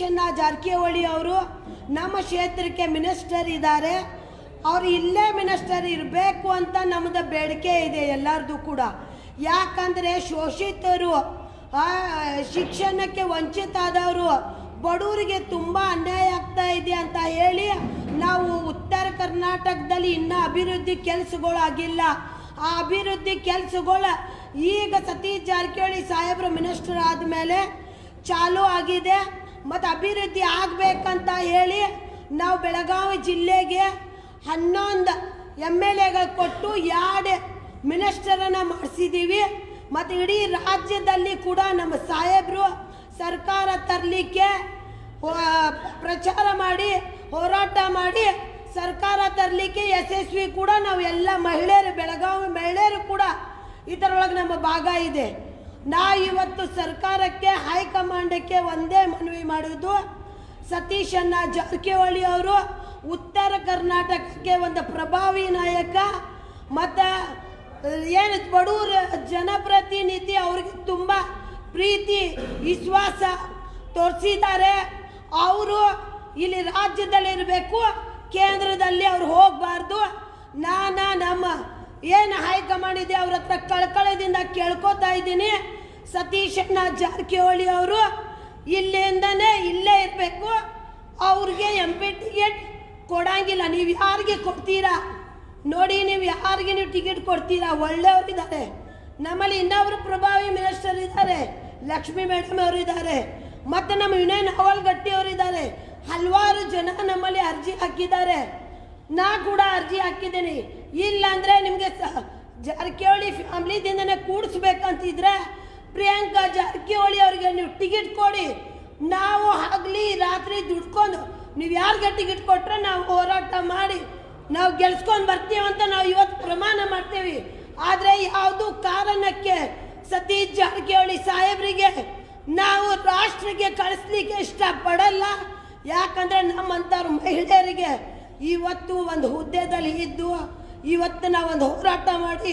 ಸತೀಶಣ್ಣ ಜಾರಕಿಹೊಳಿ ಅವರು ನಮ್ಮ ಕ್ಷೇತ್ರಕ್ಕೆ ಮಿನಿಸ್ಟರ್ ಇದ್ದಾರೆ. ಅವರು ಇಲ್ಲೇ ಮಿನಿಸ್ಟರ್ ಇರಬೇಕು ಅಂತ ನಮ್ಮದು ಬೇಡಿಕೆ ಇದೆ ಎಲ್ಲರದು ಕೂಡ. ಯಾಕಂದರೆ ಶೋಷಿತರು ಶಿಕ್ಷಣಕ್ಕೆ ವಂಚಿತಾದವರು ಬಡವರಿಗೆ ತುಂಬ ಅನ್ಯಾಯ ಆಗ್ತಾ ಇದೆ ಅಂತ ಹೇಳಿ ನಾವು ಉತ್ತರ ಕರ್ನಾಟಕದಲ್ಲಿ ಇನ್ನೂ ಅಭಿವೃದ್ಧಿ ಕೆಲಸಗಳಾಗಿಲ್ಲ. ಆ ಅಭಿವೃದ್ಧಿ ಕೆಲಸಗಳು ಈಗ ಸತೀಶ್ ಜಾರಕಿಹೊಳಿ ಸಾಹೇಬ್ರು ಮಿನಿಸ್ಟರ್ ಆದಮೇಲೆ ಚಾಲೂ ಆಗಿದೆ. ಮತ್ತು ಅಭಿವೃದ್ಧಿ ಆಗಬೇಕಂತ ಹೇಳಿ ನಾವು ಬೆಳಗಾವಿ ಜಿಲ್ಲೆಗೆ ಹನ್ನೊಂದು ಎಂ ಎಲ್ ಎಗಳು ಕೊಟ್ಟು ಎರಡು ಮಿನಿಸ್ಟರನ್ನು ಮಾಡಿಸಿದ್ದೀವಿ ಮತ್ತು ಇಡೀ ರಾಜ್ಯದಲ್ಲಿ ಕೂಡ ನಮ್ಮ ಸಾಹೇಬರು ಸರ್ಕಾರ ತರಲಿಕ್ಕೆ ಪ್ರಚಾರ ಮಾಡಿ, ಹೋರಾಟ ಮಾಡಿ ಸರ್ಕಾರ ತರಲಿಕ್ಕೆ ಯಶಸ್ವಿ ಕೂಡ ನಾವು ಎಲ್ಲ ಮಹಿಳೆಯರು, ಬೆಳಗಾವಿ ಮಹಿಳೆಯರು ಕೂಡ ಇದರೊಳಗೆ ನಮ್ಮ ಭಾಗ ಇದೆ. ನಾ ಇವತ್ತು ಸರ್ಕಾರಕ್ಕೆ ಹೈಕಮಾಂಡಕ್ಕೆ ಒಂದೇ ಮನವಿ ಮಾಡುವುದು. ಸತೀಶನ್ನ ಜಾರಕಿಹೊಳಿ ಅವರು ಉತ್ತರ ಕರ್ನಾಟಕಕ್ಕೆ ಒಂದು ಪ್ರಭಾವಿ ನಾಯಕ. ಮತ್ತು ಏನು ಬಡವರು ಜನಪ್ರತಿನಿಧಿ ಅವ್ರಿಗೆ ತುಂಬ ಪ್ರೀತಿ, ವಿಶ್ವಾಸ ತೋರಿಸಿದ್ದಾರೆ. ಅವರು ಇಲ್ಲಿ ರಾಜ್ಯದಲ್ಲಿ ಇರಬೇಕು ಕೇಂದ್ರದಲ್ಲಿ ಅವ್ರು ಹೋಗಬಾರ್ದು. ನಾನು ನಮ್ಮ ಏನು ಹೈಕಮಾಂಡ್ ಇದೆ? ಅವ್ರ ಹತ್ರ ಕಳ್ಕಳದಿಂದ ಕೇಳ್ಕೊತಾ ಇದ್ದೀನಿ. ಸತೀಶಣ್ಣ ಜಾರಕಿಹೊಳಿ ಅವರು ಇಲ್ಲಿಂದನೇ ಇಲ್ಲೇ ಇರಬೇಕು. ಅವ್ರಿಗೆ ಎಂ ಪಿ ಟಿಕೆಟ್ ಕೊಡಂಗಿಲ್ಲ. ನೀವು ಯಾರಿಗೆ ಕೊಡ್ತೀರಾ? ನೋಡಿ, ನೀವು ಯಾರಿಗೆ ನೀವು ಟಿಕೆಟ್ ಕೊಡ್ತೀರಾ? ಒಳ್ಳೆಯವರಿದ್ದಾರೆ ನಮ್ಮಲ್ಲಿ ಇನ್ನೊಬ್ರು ಪ್ರಭಾವಿ ಮಿನಿಸ್ಟರ್ ಇದ್ದಾರೆ. ಲಕ್ಷ್ಮಿ ಮೇಡಮ್ ಅವರು ಇದ್ದಾರೆ. ಮತ್ತು ನಮ್ಮ ವಿನಯ್ ನವಲ್ಗಟ್ಟಿ ಅವರು ಇದ್ದಾರೆ. ಹಲವಾರು ಜನ ನಮ್ಮಲ್ಲಿ ಅರ್ಜಿ ಹಾಕಿದ್ದಾರೆ. ನಾ ಕೂಡ ಅರ್ಜಿ ಹಾಕಿದ್ದೀನಿ. ಇಲ್ಲ ಅಂದರೆ ನಿಮಗೆ ಜಾರಕಿಹೊಳಿ ಫ್ಯಾಮ್ಲಿದಿಂದನೇ ಕೂಡಿಸ್ಬೇಕಂತಿದ್ರೆ ಪ್ರಿಯಾಂಕಾ ಜಾರಕಿಹೊಳಿ ಅವರಿಗೆ ನೀವು ಟಿಕೆಟ್ ಕೊಡಿ. ನಾವು ಆಗಲಿ ರಾತ್ರಿ ದುಡ್ಕೊಂಡು, ನೀವು ಯಾರಿಗೆ ಟಿಕೆಟ್ ಕೊಟ್ಟರೆ ನಾವು ಹೋರಾಟ ಮಾಡಿ, ನಾವು ಗೆಲ್ಸ್ಕೊಂಡು ಬರ್ತೀವಿ ಅಂತ ನಾವು ಇವತ್ತು ಪ್ರಮಾಣ ಮಾಡ್ತೀವಿ. ಆದರೆ ಯಾವುದು ಕಾರಣಕ್ಕೆ ಸತೀಶ್ ಜಾರಕಿಹೊಳಿ ಸಾಹೇಬರಿಗೆ ನಾವು ರಾಷ್ಟ್ರಕ್ಕೆ ಕಳಿಸ್ಲಿಕ್ಕೆ ಇಷ್ಟಪಡಲ್ಲ? ಯಾಕಂದರೆ ನಮ್ಮಂಥವ್ರ ಮಹಿಳೆಯರಿಗೆ ಇವತ್ತು ಒಂದು ಹುದ್ದೆದಲ್ಲಿ ಇದ್ದು ಇವತ್ತು ನಾವು ಒಂದು ಹೋರಾಟ ಮಾಡಿ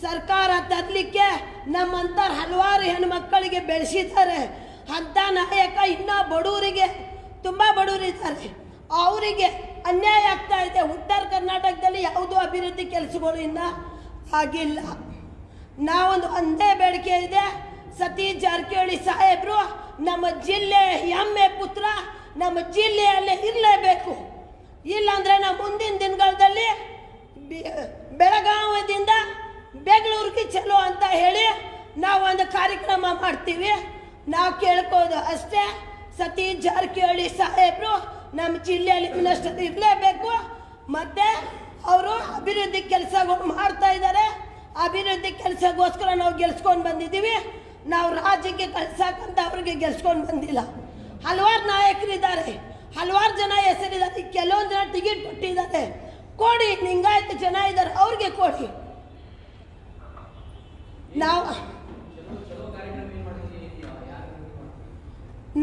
ಸರ್ಕಾರ ತರಲಿಕ್ಕೆ ನಮ್ಮಂಥ ಹಲವಾರು ಹೆಣ್ಮಕ್ಕಳಿಗೆ ಬೆಳೆಸಿದ್ದಾರೆ. ಅಂಥ ನಾಯಕ ಇನ್ನೂ ಬಡವರಿಗೆ, ತುಂಬ ಬಡವರಿದ್ದಾರೆ. ಅವರಿಗೆ ಅನ್ಯಾಯ ಆಗ್ತಾ ಇದೆ. ಉತ್ತರ ಕರ್ನಾಟಕದಲ್ಲಿ ಯಾವುದೂ ಅಭಿವೃದ್ಧಿ ಕೆಲಸಗಳು ಇನ್ನೂ ಆಗಿಲ್ಲ. ನಾವೊಂದು ಒಂದೇ ಬೇಡಿಕೆ ಇದೆ. ಸತೀಶ್ ಜಾರಕಿಹೊಳಿ ಸಾಹೇಬರು, ನಮ್ಮ ಜಿಲ್ಲೆ ಎಮ್ಮೆ ಪುತ್ರ, ನಮ್ಮ ಜಿಲ್ಲೆಯಲ್ಲೇ ಇರಲೇಬೇಕು. ಇಲ್ಲಾಂದ್ರೆ ನಾವು ಮುಂದಿನ ದಿನಗಳಲ್ಲಿ ಬೆ- ಬೆಳಗಾವಿಯಿಂದ ಬೆಂಗಳೂರಿಗೆ ಚಲೋ ಅಂತ ಹೇಳಿ ನಾವು ಒಂದು ಕಾರ್ಯಕ್ರಮ ಮಾಡ್ತೀವಿ. ನಾವು ಕೇಳ್ಕೋದು ಅಷ್ಟೇ. ಸತೀಶ್ ಜಾರಕಿಹೊಳಿ ಸಾಹೇಬರು ನಮ್ಮ ಜಿಲ್ಲೆಯಲ್ಲಿ ಮಿನಿಸ್ಟರ್ ಇರಲೇಬೇಕು. ಮತ್ತು ಅವರು ಅಭಿವೃದ್ಧಿ ಕೆಲಸಗಳು ಮಾಡ್ತಾ ಇದ್ದಾರೆ. ಅಭಿವೃದ್ಧಿ ಕೆಲಸಗೋಸ್ಕರ ನಾವು ಗೆಲ್ಸ್ಕೊಂಡು ಬಂದಿದ್ದೀವಿ. ನಾವು ರಾಜ್ಯಕ್ಕೆ ಕಳ್ಸಕ್ಕಂತ ಅವ್ರಿಗೆ ಗೆಲ್ಸ್ಕೊಂಡು ಬಂದಿಲ್ಲ. ಹಲವಾರು ನಾಯಕರಿದ್ದಾರೆ. ಹಲವಾರು ಜನ ಹೆಸರಿದ್ದಾರೆ ಕೆಲವೊಂದು ಜನ ಟಿಕೆಟ್ ಕೊಟ್ಟಿದ್ದಾರೆ. ಕೊಡಿ, ನಿಂಗಾಯ್ತು ಜನ ಇದ್ದಾರೆ. ಅವ್ರಿಗೆ ಕೊಡಿ. ನಾವು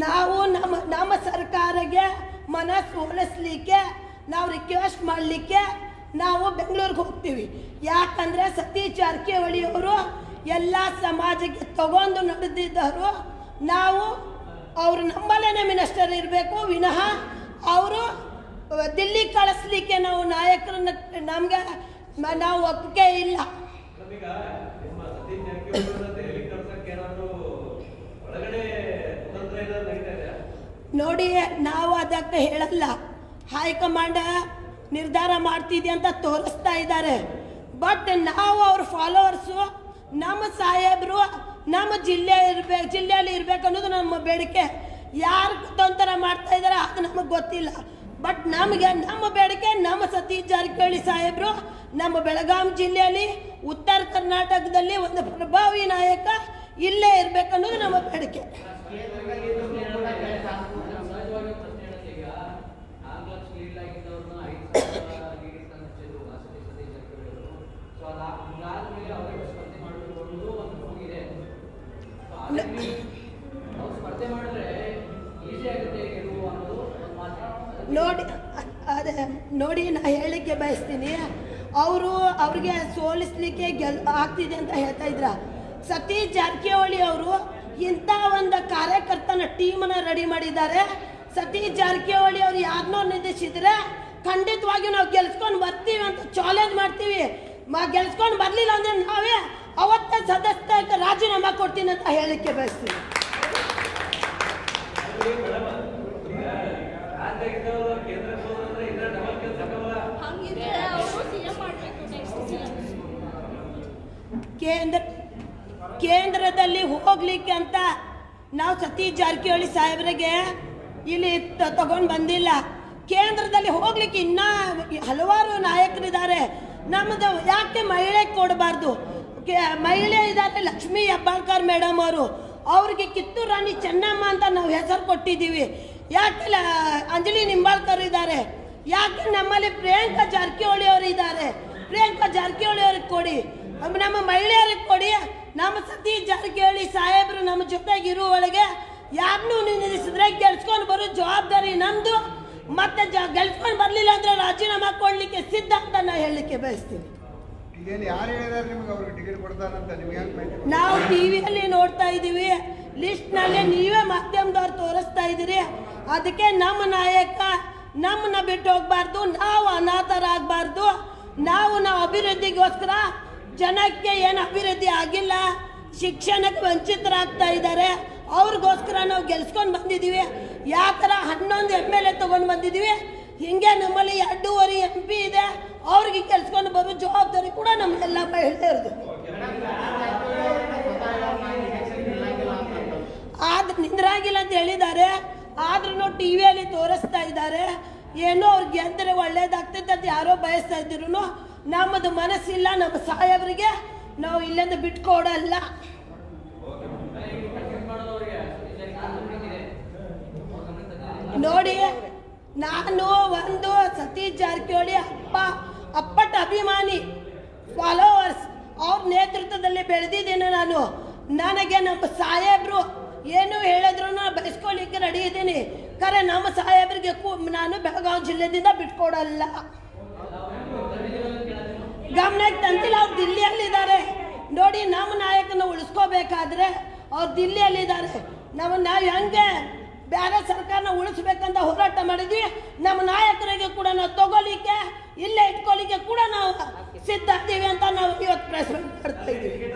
ನಾವು ನಮ್ಮ ನಮ್ಮ ಸರ್ಕಾರಕ್ಕೆ ಮನಸ್ಸು ಒಲಿಸ್ಲಿಕ್ಕೆ, ನಾವು ರಿಕ್ವೆಸ್ಟ್ ಮಾಡಲಿಕ್ಕೆ ನಾವು ಬೆಂಗಳೂರಿಗೆ ಹೋಗ್ತೀವಿ. ಯಾಕಂದರೆ ಸತೀಶ್ ಜಾರಕಿಹೊಳಿ ಅವರು ಎಲ್ಲ ಸಮಾಜಕ್ಕೆ ತಗೊಂಡು ನಡೆದಿದ್ದರು ನಾವು ಅವರು ನಮ್ಮಲ್ಲೇ ಮಿನಿಸ್ಟರ್ ಇರಬೇಕು ವಿನಃ ಅವರು ದಿಲ್ಲಿ ಕಳಿಸ್ಲಿಕ್ಕೆ ನಾವು ನಾಯಕರನ್ನ ನಮ್ಗೆ ನಾವು ಒಪ್ಪಿಗೆ ಇಲ್ಲ. ನೋಡಿ ನಾವು ಅದಕ್ಕೆ ಹೇಳಲ್ಲ. ಹೈಕಮಾಂಡ್ ನಿರ್ಧಾರ ಮಾಡ್ತಿದೆ ಅಂತ ತೋರಿಸ್ತಾ ಇದ್ದಾರೆ. ಬಟ್ ನಾವು ಅವ್ರ ಫಾಲೋವರ್ಸು ನಮ್ಮ ಸಾಹೇಬರು ನಮ್ಮ ಜಿಲ್ಲೆ ಇರ್ಬೇಕು ಜಿಲ್ಲೆಯಲ್ಲಿ ಇರ್ಬೇಕು ಅನ್ನೋದು ನಮ್ಮ ಬೇಡಿಕೆ. ಯಾರು ತೊಂದರೆ ಮಾಡ್ತಾ ಇದ್ದಾರೆ ಅದು ನಮಗೆ ಗೊತ್ತಿಲ್ಲ. ಬಟ್ ನಮಗೆ ನಮ್ಮ ಬೇಡಿಕೆ, ನಮ್ಮ ಸತೀಶ್ ಜಾರಕಿಹೊಳಿ ಸಾಹೇಬರು, ನಮ್ಮ ಬೆಳಗಾಂ ಜಿಲ್ಲೆಯಲ್ಲಿ ಉತ್ತರ ಕರ್ನಾಟಕದಲ್ಲಿ ಒಂದು ಪ್ರಭಾವಿ ನಾಯಕ ಇಲ್ಲೇ ಇರ್ಬೇಕನ್ನೋದು ನಮ್ಮ ಬೇಡಿಕೆ. ನೋಡಿ, ಅದೇ, ನೋಡಿ ನಾ ಹೇಳಲಿಕ್ಕೆ ಬಯಸ್ತೀನಿ. ಅವರು ಅವ್ರಿಗೆ ಸೋಲಿಸ್ಲಿಕ್ಕೆ ಗೆಲ್, ಆಗ್ತಿದೆ ಅಂತ ಹೇಳ್ತಾ ಇದ್ರ. ಸತೀಶ್ ಜಾರಕಿಹೊಳಿ ಅವರು ಇಂಥ ಒಂದು ಕಾರ್ಯಕರ್ತನ ಟೀಮನ್ನ ರೆಡಿ ಮಾಡಿದ್ದಾರೆ. ಸತೀಶ್ ಜಾರಕಿಹೊಳಿ ಅವ್ರು ಯಾರನ್ನೋ ನಿರ್ದೇಶಿದ್ರೆ ಖಂಡಿತವಾಗಿ ನಾವು ಗೆಲ್ಸ್ಕೊಂಡು ಬರ್ತೀವಿ ಅಂತ ಚಾಲೆಂಜ್ ಮಾಡ್ತೀವಿ. ಮಾ, ಗೆಲ್ಸ್ಕೊಂಡು ಬರಲಿಲ್ಲ ಅಂದ್ರೆ ನಾವೇ ಅವತ್ತ ಸದಸ್ಯ ರಾಜೀನಾಮೆ ಕೊಡ್ತೀನಿ ಅಂತ ಹೇಳಲಿಕ್ಕೆ ಬಯಸ್ತೀವಿ. ಕೇಂದ್ರ ಕೇಂದ್ರದಲ್ಲಿ ಹೋಗ್ಲಿಕ್ಕೆ ಅಂತ ನಾವು ಸತೀಶ್ ಜಾರಕಿಹೊಳಿ ಸಾಹೇಬ್ರಿಗೆ ಇಲ್ಲಿ ತಗೊಂಡು ಬಂದಿಲ್ಲ. ಕೇಂದ್ರದಲ್ಲಿ ಹೋಗ್ಲಿಕ್ಕೆ ಇನ್ನ ಹಲವಾರು ನಾಯಕರಿದ್ದಾರೆ. ನಮ್ಮದು ಯಾಕೆ ಮಹಿಳೆ ಕೊಡಬಾರ್ದು? ಮಹಿಳೆ ಇದ್ದಾರೆ ಲಕ್ಷ್ಮೀ ಹೆಬ್ಬಾಳ್ಕರ್ ಮೇಡಮ್ ಅವರು. ಅವ್ರಿಗೆ ಕಿತ್ತೂರು ರಾಣಿ ಚೆನ್ನಮ್ಮ ಅಂತ ನಾವು ಹೆಸರು ಕೊಟ್ಟಿದ್ದೀವಿ. ಯಾಕೆ ಅಂಜಲಿ ನಿಂಬಾಳ್ಕರ್ ಇದ್ದಾರೆ? ಯಾಕೆ ನಮ್ಮಲ್ಲಿ ಪ್ರಿಯಾಂಕಾ ಜಾರಕಿಹೊಳಿ ಅವರು ಇದ್ದಾರೆ? ಪ್ರಿಯಾಂಕಾ ಜಾರಕಿಹೊಳಿ ಅವ್ರಿಗೆ ಕೊಡಿ. ನಮ್ಮ- ಮಹಿಳೆಯರಿಗೆ ಕೊಡಿ. ನಮ್ಮ ಸತೀಶ್ ಜಾರಕಿಹೊಳಿ ಸಾಹೇಬರು ನಮ್ಮ ಜೊತೆಗೆ ಇರುವೊಳಗೆ ಯಾರನ್ನೂ ನಿಲ್ಲಿಸಿದ್ರೆ ಗೆಲ್ಸ್ಕೊಂಡು ಬರೋ ಜವಾಬ್ದಾರಿ ನಮ್ಮದು ಮತ್ತೆ ಜ ಗೆಲ್ಸ್ಕೊಂಡು ಬರಲಿಲ್ಲ ಅಂದ್ರೆ ರಾಜೀನಾಮೆ ಕೊಡ್ಲಿಕ್ಕೆ ಸಿದ್ಧ ಅಂತ ನಾನು ಹೇಳಲಿಕ್ಕೆ ಬಯಸ್ತೀನಿ. ನಾವು ಟಿವಿಯಲ್ಲಿ ನೋಡ್ತಾ ಇದ್ದೀವಿ. ಲಿಸ್ಟ್ನಲ್ಲಿ ನೀವೇ ಮಾಧ್ಯಮದವ್ರು ತೋರಿಸ್ತಾ ಇದ್ದೀರಿ. ಅದಕ್ಕೆ ನಮ್ಮ ನಾಯಕ ನಮ್ಮನ್ನ ಬಿಟ್ಟು ಹೋಗ್ಬಾರ್ದು. ನಾವು ಅನಾಥರಾಗಬಾರ್ದು. ನಾವು ನಾವು ಅಭಿವೃದ್ಧಿಗೋಸ್ಕರ ಜನಕ್ಕೆ ಏನು ಅಭಿವೃದ್ಧಿ ಆಗಿಲ್ಲ, ಶಿಕ್ಷಣಕ್ಕೆ ವಂಚಿತರಾಗ್ತಾ ಇದ್ದಾರೆ, ಅವ್ರಿಗೋಸ್ಕರ ನಾವು ಗೆಲ್ಸ್ಕೊಂಡು ಬಂದಿದ್ದೀವಿ. ಯಾವ ಥರ ಹನ್ನೊಂದು ಎಂ ಎಲ್ ಎ ತೊಗೊಂಡು ಬಂದಿದ್ದೀವಿ. ಹಿಂಗೆ ನಮ್ಮಲ್ಲಿ ಎರಡೂವರೆ ಎಂ ಪಿ ಇದೆ. ಅವ್ರಿಗೆ ಕೆಲ್ಸ್ಕೊಂಡು ಬರೋ ಜವಾಬ್ದಾರಿ ಕೂಡ ನಮಗೆಲ್ಲ ಹೇಳ್ತಾ ಇರೋದು. ಆದ್ರೆ ನಿಂದ್ರಾಗಿಲ್ಲ ಅಂತ ಹೇಳಿದ್ದಾರೆ. ಆದ್ರೂ ಟಿ ವಿಯಲ್ಲಿ ತೋರಿಸ್ತಾ ಇದ್ದಾರೆ. ಏನೋ ಅವ್ರಿಗೆ ಗೆದ್ದರೆ ಒಳ್ಳೇದಾಗ್ತೈತೆ ಅಂತ ಯಾರೋ ಬಯಸ್ತಾ ಇದ್ರು ನಮ್ಮದು ಮನಸ್ಸಿಲ್ಲ, ನಮ್ಮ ಸಾಯವರಿಗೆ ನಾವು ಇಲ್ಲಿಂದ ಬಿಟ್ಕೊಡಲ್ಲ. ನೋಡಿ, ನಾನು ಒಂದು ಸತೀಶ್ ಜಾರಕಿಹೊಳಿ ಅಪ್ಪ, ಅಪ್ಪಟ ಅಭಿಮಾನಿ ಫಾಲೋವರ್ಸ್ ಅವ್ರ ನೇತೃತ್ವದಲ್ಲಿ ಬೆಳೆದಿದ್ದೇನೆ ನಾನು. ನನಗೆ ನಮ್ಮ ಸಾಹೇಬ್ರು ಏನು ಹೇಳಿದ್ರು ಬಯಸ್ಕೊಳ್ಳಿಕ್ಕೆ ರೆಡಿ ಇದ್ದೀನಿ. ಕರೆ ನಮ್ಮ ಸಾಹೇಬ್ರಿಗೆ ನಾನು ಬೆಳಗಾವಿ ಜಿಲ್ಲೆದಿಂದ ಬಿಟ್ಕೊಡಲ್ಲ. ಗಮನಕ್ಕೆ ತಂತಿಲ್ಲ. ಅವ್ರು ದಿಲ್ಲಿಯಲ್ಲಿದ್ದಾರೆ. ನೋಡಿ ನಮ್ಮ ನಾಯಕನ ಉಳಿಸ್ಕೋಬೇಕಾದ್ರೆ ಅವ್ರು ದಿಲ್ಲಿಯಲ್ಲಿದ್ದಾರೆ. ನಾವು ನಾವು ಹೆಂಗೆ ಬೇರೆ ಸರ್ಕಾರನ ಉಳಿಸ್ಬೇಕಂತ ಹೋರಾಟ ಮಾಡಿದ್ವಿ. ನಮ್ಮ ನಾಯಕರಿಗೆ ಕೂಡ ನಾವು ತಗೋಲಿಕ್ಕೆ ಇಲ್ಲೇ ಇಟ್ಕೊಲಿಕ್ಕೆ ಕೂಡ ನಾವು ಸಿದ್ಧ ಇದ್ದೀವಿ ಅಂತ ನಾವು ಇವತ್ತು ಪ್ರೆಸ್ ಮಾಡ್ತಾ ಇದ್ದೀವಿ.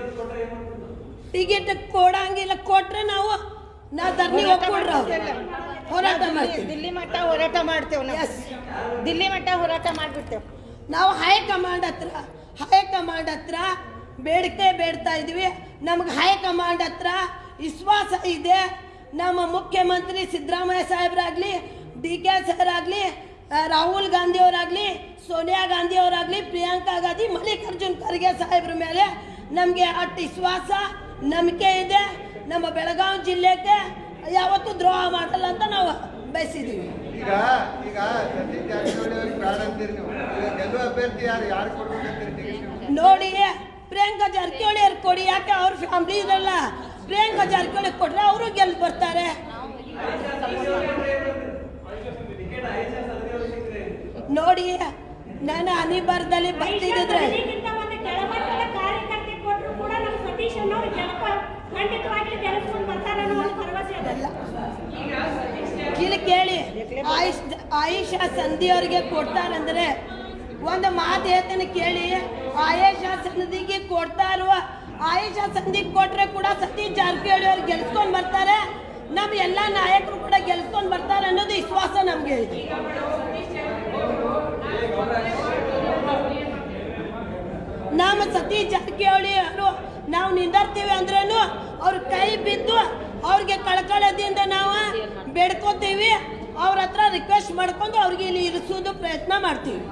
ಟಿಕೆಟ್ ಕೊಡಂಗಿಲ್ಲ ಕೊಟ್ರೆ ನಾವು ನಾ ಹೋಗ್ಕೊಡ್ರ ಹೋರಾಟ ಮಾಡ್ತೀವಿ. ದಿಲ್ಲಿ ಮಟ್ಟ ಹೋರಾಟ ಮಾಡ್ತೇವೆ ದಿಲ್ಲಿ ಮಟ್ಟ ಹೋರಾಟ ಮಾಡ್ಬಿಡ್ತೇವೆ. ನಾವು ಹೈಕಮಾಂಡ್ ಹತ್ರ ಹೈಕಮಾಂಡ್ ಹತ್ರ ಬೇಡಿಕೆ ಬೇಡ್ತಾ ಇದೀವಿ. ನಮ್ಗೆ ಹೈಕಮಾಂಡ್ ಹತ್ರ ವಿಶ್ವಾಸ ಇದೆ. ನಮ್ಮ ಮುಖ್ಯಮಂತ್ರಿ ಸಿದ್ದರಾಮಯ್ಯ ಸಾಹೇಬ್ರಾಗ್ಲಿ ಡಿ ಕೆ ಸರ್ ಆಗಲಿ ರಾಹುಲ್ ಗಾಂಧಿ ಅವರಾಗ್ಲಿ ಸೋನಿಯಾ ಗಾಂಧಿ ಅವರಾಗ್ಲಿ ಪ್ರಿಯಾಂಕಾ ಗಾಂಧಿ, ಮಲ್ಲಿಕಾರ್ಜುನ್ ಖರ್ಗೆ ಸಾಹೇಬ್ರ ಮೇಲೆ ನಮಗೆ ಅಷ್ಟು ವಿಶ್ವಾಸ, ನಂಬಿಕೆ ಇದೆ. ನಮ್ಮ ಬೆಳಗಾವಿ ಜಿಲ್ಲೆಗೆ ಯಾವತ್ತೂ ದ್ರೋಹ ಮಾಡಲ್ಲ ಅಂತ ನಾವು ಬಯಸಿದ್ದೀವಿ. ಈಗ ಈಗ ಗೆಲ್ಲುವ ಅಭ್ಯರ್ಥಿ ಯಾರು? ಯಾರು ಕೊಡ್ಬೇಕಂತೀರಿ ನೋಡಿ, ಪ್ರಿಯಾಂಕಾ ಜಾರಕಿಹೊಳಿ ಅವ್ರು ಕೊಡಿ, ಯಾಕೆ ಅವ್ರ ಫ್ಯಾಮಿಲಿ ಇರಲ್ಲ? ಪ್ರಿಯಾಂಕಾ ಜಾರಕಿಹೊಳಿ ಕೊಟ್ರೆ ಅವರು ಗೆಲ್ ಬರ್ತಾರೆ. ನೋಡಿ, ನಾನು ಅನಿಬಾರ್ದಲ್ಲಿ ಬರ್ತಿದ್ದಿದ್ರೆ ಇದಕ್ಕಿಂತ ಒಂದು ಕೆಳಮಟ್ಟದ ಕಾರ್ಯಕರ್ತೆ ಕೊಟ್ಟರು ಕೂಡ ನಮ್ಮ ಸತೀಶ್ ಅನ್ನೋರು ಜನಪ ಖಂಡಿತವಾಗಿ ಗೆಲ್ಲಿಸ್ಕೊಂಡು ಬರ್ತಾರೆ ಅನ್ನೋ ಒಂದು ಭರವಸೆ ಅದ ಇಲ್ಲಿ ಕೇಳಿ ಆಯುಷ್ ಆಯುಷಾ ಸಂಧಿ ಅವ್ರಿಗೆ ಕೊಡ್ತಾರಂದ್ರೆ ಒಂದು ಮಾತು ಹೇಳ್ತೇನೆ ಕೇಳಿ. ಆಯುಷಾ ಸಂಧಿಗೆ ಕೊಡ್ತಾ ಇರುವ ಆಯುಷಾ ಸಂಧಿಗೆ ಕೊಟ್ರೆ ಕೂಡ ಸತೀಶ್ ಜಾರಕಿಹೊಳಿ ಅವ್ರು ಗೆಲ್ಸ್ಕೊಂಡು ಬರ್ತಾರೆ. ನಮ್ಮ ಎಲ್ಲ ನಾಯಕರು ಕೂಡ ಗೆಲ್ಸ್ಕೊಂಡು ಬರ್ತಾರೆ ಅನ್ನೋದು ವಿಶ್ವಾಸ ನಮಗೆ ಇದೆ. ನಮ್ಮ ಸತೀಶ್ ಜಾರಕಿಹೊಳಿ ಅವರು ನಾವು ನಿಂದರ್ತೀವಿ ಅಂದ್ರೂ ಅವ್ರ ಕೈ ಬಿದ್ದು ಅವ್ರಿಗೆ ಕಳ್ಕೊಳ್ಳೋದಿಂದ ನಾವು ಬೇಡ್ಕೋತೀವಿ. ಅವ್ರ ಹತ್ರ ರಿಕ್ವೆಸ್ಟ್ ಮಾಡ್ಕೊಂಡು ಅವ್ರಿಗೆ ಇಲ್ಲಿ ಇರಿಸೋದು ಪ್ರಯತ್ನ ಮಾಡ್ತೀವಿ.